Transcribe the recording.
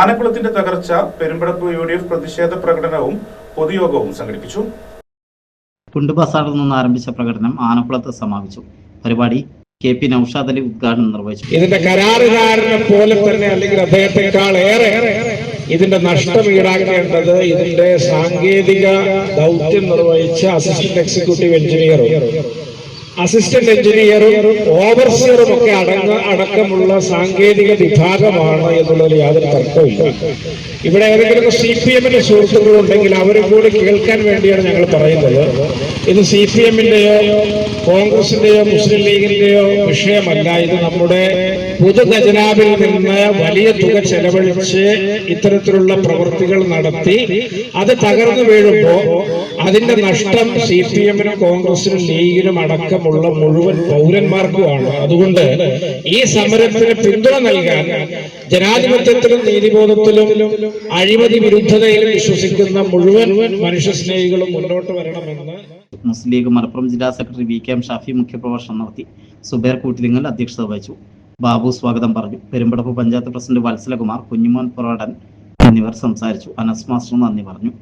ആനക്കുളത്തിന്റെ തകർച്ച Perumpadappu U D F പ്രതിഷേധ പ്രകടനവും പൊതുയോഗവും സംഘടിപ്പിച്ചു. കുണ്ട് ബസാറിൽ നിന്ന് ആരംഭിച്ച പ്രകടനം ആനക്കുളത്ത് സമാപിച്ചു. പരിപാടി കെ പി നൌഷാദ് അലി ഉദ്ഘാടനം നിർവഹിച്ചു. ഇതിന്റെ കരാറുകാരനെ പോലെ തന്നെ അല്ലെങ്കിൽ അദ്ദേഹത്തെക്കാൾ ഏറെ ഇതിന്റെ നഷ്ടം ഈടാക്കേണ്ടത് ഇതിന്റെ സാങ്കേതിക ദൗത്യം നിർവഹിച്ച അസിസ്റ്റന്റ് എക്സിക്യൂട്ടീവ് എഞ്ചിനീയറും അസിസ്റ്റന്റ് എഞ്ചിനീയറും ഓവർസിയറും ഒക്കെ അടങ്ങ അടക്കമുള്ള സാങ്കേതിക വിഭാഗമാണ് എന്നുള്ളതിൽ യാതൊരു തർക്കവുമില്ല. ഇവിടെ ഏതെങ്കിലും സി പി എമ്മിന്റെ സുഹൃത്തുക്കളുണ്ടെങ്കിൽ അവരും കൂടി കേൾക്കാൻ വേണ്ടിയാണ് ഞങ്ങൾ പറയുന്നത്. ഇത് സി പി എമ്മിന്റെയോ കോൺഗ്രസിന്റെയോ മുസ്ലിം ലീഗിന്റെയോ വിഷയമല്ല. ഇത് നമ്മുടെ പൊതു ഖജനാവിൽ നിന്ന് വലിയ തുക ചെലവഴിച്ച് ഇത്തരത്തിലുള്ള പ്രവൃത്തികൾ നടത്തി അത് തകർന്നു വീഴുമ്പോൾ അതിന്റെ നഷ്ടം സി പി എമ്മിനും കോൺഗ്രസിനും ലീഗിനും അടക്കമുള്ള മുഴുവൻ പൗരന്മാർക്കുമാണ്. അതുകൊണ്ട് ഈ സമരത്തിന് പിന്തുണ നൽകാൻ ജനാധിപത്യത്തിലും നീതിബോധത്തിലും അഴിമതി വിരുദ്ധതയിലും വിശ്വസിക്കുന്ന മുഴുവൻ മനുഷ്യ സ്നേഹികളും മുന്നോട്ട് വരണമെന്ന് മുസ്ലിം ലീഗ് മലപ്പുറം ജില്ലാ secretary V K M Shafi മുഖ്യപ്രഭാഷണം നടത്തി. സുബേർ കൂട്ടിലിങ്ങൽ അധ്യക്ഷത വഹിച്ചു. ബാബു സ്വാഗതം പറഞ്ഞു. പെരുമ്പടപ്പ് പഞ്ചായത്ത് പ്രസിഡന്റ് വത്സലകുമാർ കുഞ്ഞുമോൻ പുറാടൻ എന്നിവർ സംസാരിച്ചു. അനസ് മാസ്റ്റർ നന്ദി പറഞ്ഞു.